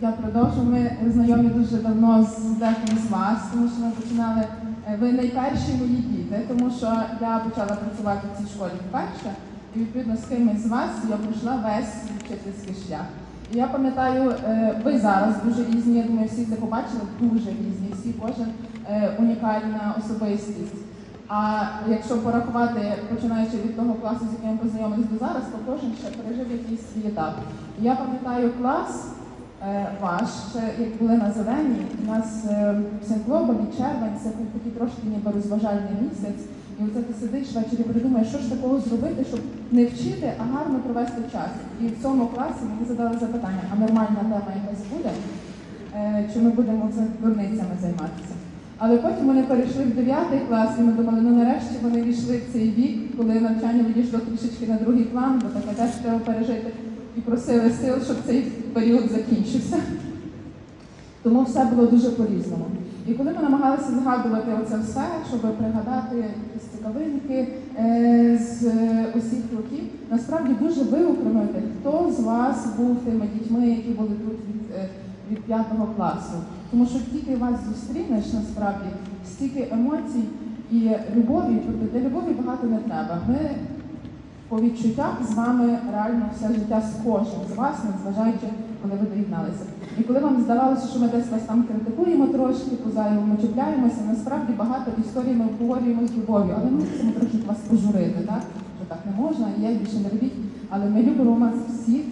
Я продовжу. Ми знайомі дуже давно з деким з вас, тому що ми починали. е, Ви найперші мої діти, тому що я почала працювати в цій школі вперше, і відповідно з кимось з вас я пройшла весь вчительський шлях. І я пам'ятаю, е, ви зараз дуже різні, я думаю, всі це побачили, дуже різні, всі кожен е, унікальна особистість. А якщо порахувати, починаючи від того класу, з яким ми познайомились до зараз, то кожен ще пережив якийсь свій етап. Я пам'ятаю клас ваш, ще як були на зелені, у нас е, в Сент-Глобалі, червень, це був такий трошки ніби розважальний місяць. І оце ти сидиш ввечері придумаєш, що ж такого зробити, щоб не вчити, а гарно провести час. І в цьому класі мені задали запитання, а нормальна тема якась буде, е, чи ми будемо це дурницями займатися. Але потім вони перейшли в 9 клас, і ми думали, ну нарешті вони війшли в цей вік, коли навчання відійшло трішечки на другий план, бо таке теж треба пережити, і просили сил, щоб цей період закінчився. Тому все було дуже по-різному. І коли ми намагалися згадувати оце все, щоб пригадати якісь цікавинки е, з усіх років, насправді дуже виокремити, хто з вас був тими дітьми, які були тут від, е, від п'ятого класу. Тому що тільки вас зустрінеш насправді стільки емоцій і любові, тобто для любові багато не треба. Ми по відчуттях з вами реально все життя з кожним з вас, незважаючи, коли ви доєдналися. І коли вам здавалося, що ми десь вас там критикуємо трошки, позайвому чіпляємося, насправді багато історій ми обговорюємо з любов'ю, але ми хочемо трошки вас пожурити, так? Що так не можна, і я більше не робіть. Але ми любимо вас всіх.